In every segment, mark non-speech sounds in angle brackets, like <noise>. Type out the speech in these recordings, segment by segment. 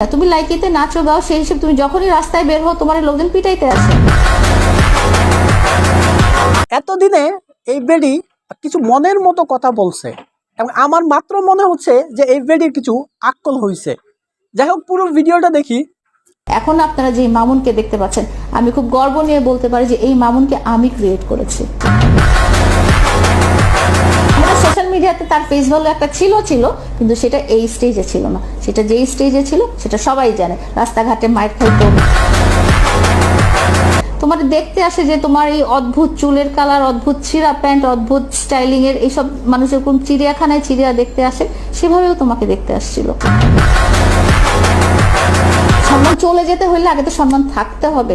তুমি লাইকিতে নাচো গাও সেই হিসেবে তুমি যখনই রাস্তায় বের হও তোমার লোকজন পিটাইতে আসে। এতদিনে এই বেডি কিছু মনের মতো কথা বলছে এবং আমার মাত্র মনে হচ্ছে যে এই বেডির কিছু আক্কল হয়েছে যাই হোক পুরো ভিডিওটা দেখি। এখন আপনারা যে মামুনকে দেখতে পাচ্ছেন আমি খুব গর্ব নিয়ে বলতে পারি যে এই মামুনকে আমি ক্রিয়েট করেছি। সোশ্যাল মিডিয়াতে তার পেজ ভ্যালু একটা ছিল ছিল, কিন্তু সেটা এই স্টেজে ছিল না। সেটা যেই স্টেজে ছিল, সেটা সবাই জানে। রাস্তাঘাটে মাইর খাইতো তোমার দেখতে আসে যে তোমার এই অদ্ভুত চুলের কালার অদ্ভুত ছিঁড়া প্যান্ট, অদ্ভুত স্টাইলিং এর এইসব মানুষ এরকম চিড়িয়াখানায় চিড়িয়া দেখতে আসে, সেভাবেও তোমাকে দেখতে আসছিল। সম্মান চলে যেতে হলে আগে তো সম্মান থাকতে হবে।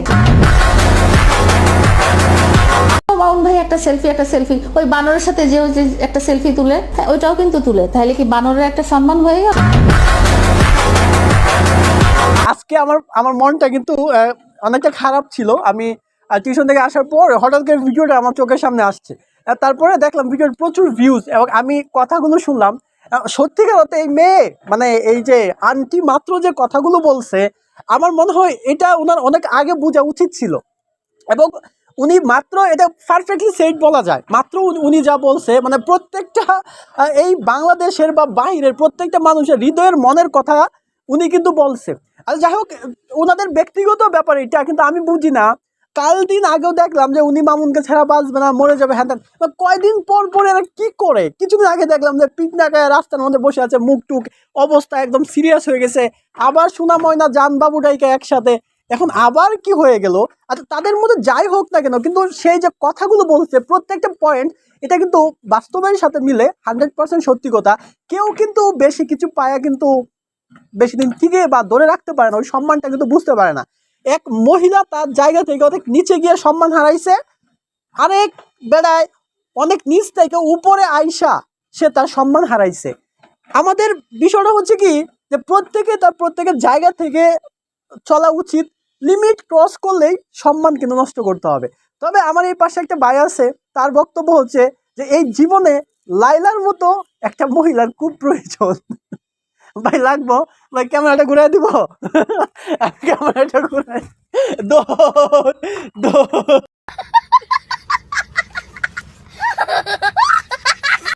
মাউন ভাই একটা সেলফি একটা সেলফি ওই বানরের সাথে যে যে একটা সেলফি তুলে হ্যাঁ, ওইটাও কিন্তু তুলে। তাহলে কি বানরের একটা সম্মান হয়ে গেল? আজকে আমার আমার মনটা কিন্তু অনেকটা খারাপ ছিল। আমি টিউশন থেকে আসার পর হঠাৎ করে ভিডিওটা আমার চোখের সামনে আসছে। তারপরে দেখলাম ভিডিওর প্রচুর ভিউজ এবং আমি কথাগুলো শুনলাম। সত্যিকার অর্থে এই মেয়ে মানে এই যে আন্টি মাত্র যে কথাগুলো বলছে আমার মনে হয় এটা ওনার অনেক আগে বোঝা উচিত ছিল। এবং উনি মাত্র এটা পারফেক্টলি সেট বলা যায়। মাত্র উনি- যা বলছে মানে প্রত্যেকটা এই বাংলাদেশের বা বাইরের প্রত্যেকটা মানুষের হৃদয়ের মনের কথা উনি কিন্তু বলছে। আর যাই হোক, ওনাদের ব্যক্তিগত ব্যাপার এটা, কিন্তু আমি বুঝি না। কাল দিন আগেও দেখলাম যে উনি মামুনকে ছাড়া বাঁচবে না, মরে যাবে হ্যাঁ কয়দিন পর পর এরা কি করে? কিছুদিন আগে দেখলাম যে পিকনাকায় রাস্তার মধ্যে বসে আছে, মুখ টুক, অবস্থা একদম সিরিয়াস হয়ে গেছে। আবার সোনা ময়না জান বাবুটাইকে একসাথে এখন আবার কি হয়ে গেল? আচ্ছা তাদের মধ্যে যাই হোক না কেন, কিন্তু সেই যে কথাগুলো বলছে, প্রত্যেকটা পয়েন্ট এটা কিন্তু বাস্তবের সাথে মিলে হান্ড্রেড পার্সেন্ট সত্যি কথা। কেউ কিন্তু বেশি কিছু পায়া কিন্তু বেশি দিন টিকে বা ধরে রাখতে পারে না, ওই সম্মানটা কিন্তু বুঝতে পারে না। এক মহিলা তার জায়গা থেকে অনেক নিচে গিয়ে সম্মান হারাইছে, আরেক বেড়ায় অনেক নিচ থেকে উপরে আইসা সে তার সম্মান হারাইছে। আমাদের বিষয়টা হচ্ছে কি, যে প্রত্যেকে তার প্রত্যেকের জায়গা থেকে চলা উচিত। লিমিট ক্রস করলেই সম্মান কিন্তু নষ্ট করতে হবে। তবে আমার এই পাশে একটা ভাই আছে, তার বক্তব্য হচ্ছে যে, এই জীবনে লাইলার মতো একটা মহিলার খুব প্রয়োজন। ভাই, লাগবো? ভাই, ক্যামেরাটা ঘুরে দিব? <laughs> ক্যামেরাটা ঘুরে দৌড় দৌড়।